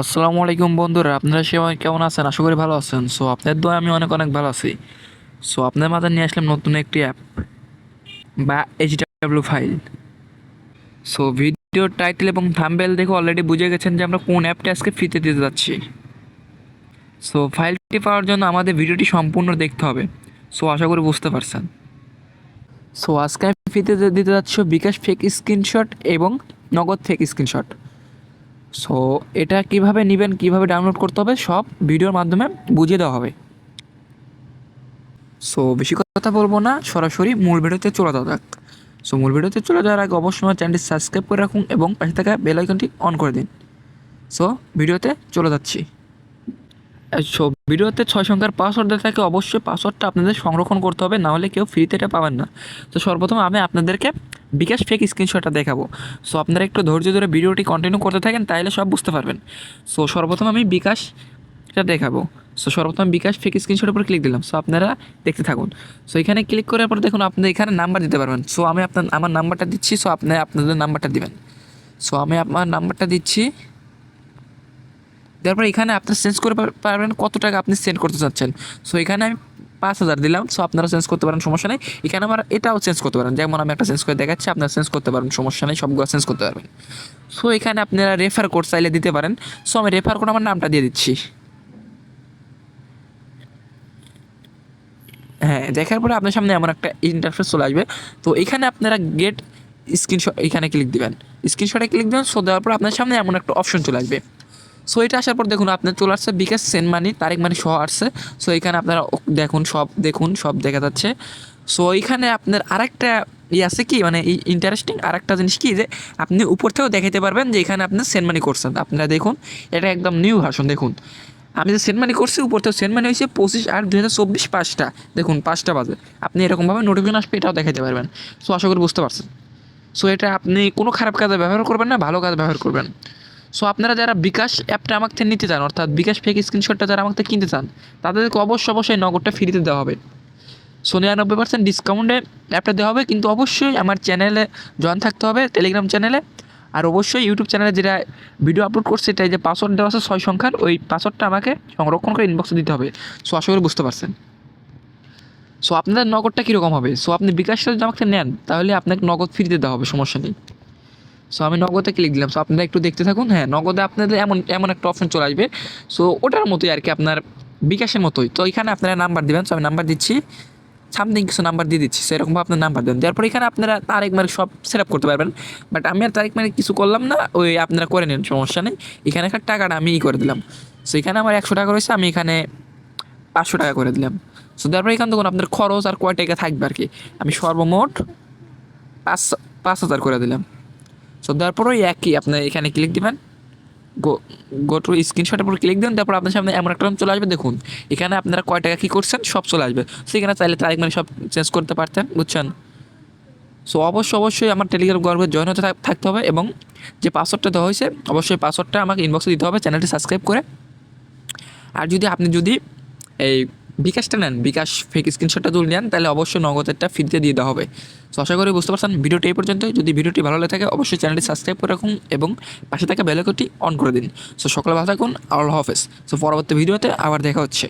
আসসালামু আলাইকুম বন্ধুরা, আপনারা সবাই কেমন আছেন? আশা করি ভালো আছেন। সো আপনার দোয়া আমি অনেক অনেক ভালো আছি। সো আপনার মাথায় নিয়ে আসলাম নতুন একটি অ্যাপ বা H W file so video title এবং থাম্বেল দেখে অলরেডি বুঝে গেছেন যে আমরা কোন অ্যাপটা আজকে ফ্রিতে দিতে যাচ্ছি। সো ফাইলটি পাওয়ার জন্য আমাদের ভিডিওটি সম্পূর্ণ দেখতে হবে। সো, আশা করি বুঝতে পারছেন। সো, আজকে আমি ফ্রিতে দিতে যাচ্ছি বিকাশ ফেক স্ক্রিনশট এবং নগদ ফেক স্ক্রিনশট সো এটা কীভাবে নেবেন, কীভাবে ডাউনলোড করতে হবে, সব ভিডিওর মাধ্যমে বুঝিয়ে দেওয়া হবে। সো বেশি কথা বলব না, সরাসরি মূল ভিডিওতে চলে যাওয়া যাক। সো মূল ভিডিওতে চলে যাওয়ার আগে অবশ্যই আমার চ্যানেলটি সাবস্ক্রাইব করে রাখুন এবং পাশে থাকা বেল আইকনটি অন করে দিন। সো ভিডিওতে চলে যাচ্ছি। সো ভিডিওতে ছয় সংখ্যার পাসওয়ার্ড দেওয়া থাকে, অবশ্যই পাসওয়ার্ডটা আপনাদের সংরক্ষণ করতে হবে, না হলে কেউ ফ্রিতে এটা পাবেন না। তো সর্বপ্রথম আমি আপনাদেরকে বিকাশ ফেক স্ক্রিনশটটা দেখাবো। সো আপনারা একটু ধৈর্য ধরে ভিডিওটি কন্টিনিউ করতে থাকেন তাহলে সব বুঝতে পারবেন। সো সর্বপ্রথম আমি বিকাশটা দেখাবো। সো সর্বপ্রথম বিকাশ ফেক স্ক্রিনশটের উপর ক্লিক দিলাম। সো আপনারা দেখতে থাকুন। সো এখানে ক্লিক করার পর দেখুন, আপনি এখানে নাম্বার দিতে পারবেন। সো আমি আপনার, আমার নাম্বারটা দিচ্ছি। সো আপনি আপনাদের নাম্বারটা দিবেন। সো আমি আমার নাম্বারটা দিচ্ছি। তারপর এখানে আপনি চেঞ্জ করে পারবেন কত টাকা আপনি সেন্ড করতে চাচ্ছেন। সো এখানে আমি পাঁচ হাজার দিলাম সো আপনারা চেঞ্জ করতে পারেন, সমস্যা নেই। এখানে আমার এটাও চেঞ্জ করতে পারেন, যেমন আমি একটা চেঞ্জ করে দেখাচ্ছি, আপনারা চেঞ্জ করতে পারেন, সমস্যা নেই, সবগুলো চেঞ্জ করতে পারবেন। সো এখানে আপনারা রেফার কোড চাইলে দিতে পারেন। সো আমি রেফার কোড আমার নামটা দিয়ে দিচ্ছি। হ্যাঁ দেখার পরে আপনার সামনে এমন একটা ইন্টারফেস চলে আসবে। তো এখানে আপনারা গেট স্ক্রিনশট এখানে ক্লিক দিবেন। স্ক্রিনশটে ক্লিক দেবেন সো দেওয়ার পর আপনার সামনে এমন একটা অপশন চলে আসবে। সো এটা আসার পর দেখুন, আপনার চলে আসছে বিকাশ সেন্ড মানি তারিখ মানি সহ আসছে। সো এখানে আপনারা দেখুন, সব দেখুন, সব দেখা যাচ্ছে। সো এখানে আপনার আরেকটা ই আছে কি মানে ইন্টারেস্টিং আরেকটা জিনিস কি যে, আপনি উপর থেকেও দেখাতে পারবেন যে এখানে আপনি সেন্ড মানি করছেন। আপনারা দেখুন, এটা একদম নিউ ভার্সন দেখুন। আমি যে সেন্ড মানি করছি, উপর থেকে সেন্ড মানি হয়েছে পঁচিশ আট দুই হাজার চব্বিশ পাঁচটা। দেখুন, পাঁচটা বাজে। আপনি এরকমভাবে নোটিফিকেশন আসবে, এটাও দেখাতে পারবেন। সো আশা করি বুঝতে পারছেন। সো এটা আপনি কোনো খারাপ কাজে ব্যবহার করবেন না, ভালো কাজে ব্যবহার করবেন। সো আপনারা যারা বিকাশ অ্যাপটা আমাকে নিতে চান, অর্থাৎ বিকাশ ফেক স্ক্রিনশটটা যারা আমাকে কিনতে চান, তাদেরকে অবশ্যই অবশ্যই নগদটা ফ্রিতে দেওয়া হবে। সো নিরানব্বই পার্সেন্ট ডিসকাউন্টে অ্যাপটা দেওয়া হবে, কিন্তু অবশ্যই আমার চ্যানেলে জয়েন থাকতে হবে টেলিগ্রাম চ্যানেলে আর অবশ্যই ইউটিউব চ্যানেলে যেটা ভিডিও আপলোড করছে এটাই যে পাসওয়ার্ড দেওয়া আছে ছয় সংখ্যার, ওই পাসওয়ার্ডটা আমাকে সংরক্ষণ করে ইনবক্সে দিতে হবে। সো আশা করি বুঝতে পারছেন। সো আপনাদের নগদটা কীরকম হবে? সো আপনি বিকাশটা যদি আমাকে নেন, তাহলে আপনাকে নগদ ফ্রিতে দেওয়া হবে, সমস্যা নেই। সো আমি নগদে ক্লিক দিলাম। সো আপনারা একটু দেখতে থাকুন। হ্যাঁ নগদে আপনাদের এমন এমন একটা অপশন চলে আসবে। সো ওটার মতোই আর কি আপনার বিকাশের মতোই। তো এখানে আপনারা নাম্বার দিবেন। সো আমি নাম্বার দিচ্ছি। সামথিং কিছু নাম্বার দিয়ে দিচ্ছি। সেরকমভাবে আপনার নাম্বার দেন। তারপর এখানে আপনারা তারিখ মারিক সব সেট আপ করতে পারবেন। বাট আমি আর তারিখ মারিক কিছু করলাম না। ওই আপনারা করে নিন, সমস্যা নেই। এখানে একটা টাকাটা আমি ই করে দিলাম। সো এখানে আমার একশো টাকা রয়েছে। আমি এখানে পাঁচশো টাকা করে দিলাম। সো তারপর এখান থেকে আপনার খরচ আর কয় টাকা থাকবে আর কি। আমি সর্বমোট পাঁচ পাঁচ হাজার করে দিলাম। সো তারপর ওই একই আপনার এখানে ক্লিক দিবেন। গো টু স্ক্রিনশটের উপর ক্লিক দেন তারপর আপনার সামনে এমন একটা চলে আসবে। দেখুন, এখানে আপনারা কয় টাকা কী করছেন, সব চলে আসবে। সেখানে চাইলে তারিখ মানে সব চেঞ্জ করতে পারতেন, বুঝছেন? সো অবশ্যই অবশ্যই আমার টেলিগ্রাম গর্বে জয়েন হতে থাকতে হবে এবং যে পাসওয়ার্ডটা দেওয়া হয়েছে, অবশ্যই পাসওয়ার্ডটা আমাকে ইনবক্সে দিতে হবে চ্যানেলটি সাবস্ক্রাইব করে। আর যদি, আপনি যদি এই বিকাশটা নেন, বিকাশ ফেক স্ক্রিনশটটা তুলে নেন, তাহলে অবশ্যই নগদেরটা ফ্রিতে দিয়ে দেওয়া হবে। তো আশা করি বুঝতে পারছেন ভিডিওটি এই পর্যন্ত যদি ভিডিওটি ভালো লাগে থাকে, অবশ্যই চ্যানেলটি সাবস্ক্রাইব করে রাখুন এবং পাশে থাকা বেলাকটি অন করে দিন। সো সকালে ভালো থাকুন, আল্লাহ হাফেজ। সো পরবর্তী ভিডিওতে আবার দেখা হচ্ছে।